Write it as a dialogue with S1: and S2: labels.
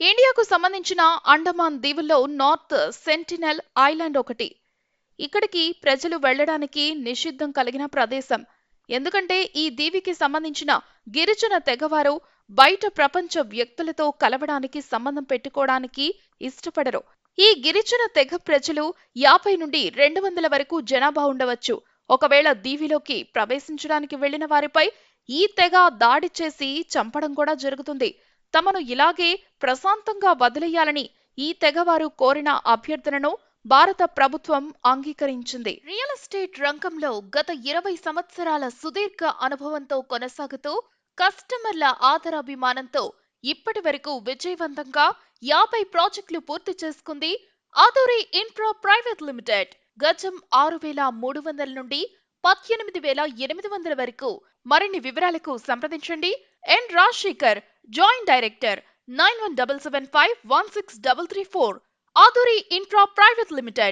S1: ఇండియాకు సంబంధించిన అండమాన్ దీవుల్లో నార్త్ సెంటినెల్ ఐలాండ్ ఒకటి. ఇక్కడికి ప్రజలు వెళ్ళడానికి నిషిద్ధం కలిగిన ప్రదేశం. ఎందుకంటే ఈ దీవికి సంబంధించిన గిరిజన తెగవారు బయట ప్రపంచ వ్యక్తులతో కలవడానికి సంబంధం పెట్టుకోవడానికి ఇష్టపడరు. ఈ గిరిజన తెగ ప్రజలు యాభై నుండి రెండు వందల వరకు జనాభా ఉండవచ్చు. ఒకవేళ దీవిలోకి ప్రవేశించడానికి వెళ్ళిన వారిపై ఈ తెగ దాడి చేసి చంపడం కూడా జరుగుతుంది. తమను ఇలాగే ప్రశాంతంగా వదిలేయాలని ఈ తెగవారు కోరిన అభ్యర్థనను భారత ప్రభుత్వం అంగీకరించింది. రియల్ ఎస్టేట్ రంగంలో గత ఇరవై సంవత్సరాల సుదీర్ఘ అనుభవంతో కొనసాగుతూ కస్టమర్ల ఆదరాభిమానంతో ఇప్పటి వరకు విజయవంతంగా యాభై ప్రాజెక్టులు పూర్తి చేసుకుంది ఆదూరి ఇన్ఫ్రా ప్రైవేట్ లిమిటెడ్. గజం ఆరు వేల మూడు వందల నుండి పద్దెనిమిది వేల ఎనిమిది వందల వరకు. మరిన్ని వివరాలకు సంప్రదించండి. ఎన్ Rajasekhar Joint Director 91775-16334, Aduri Infra Private Limited.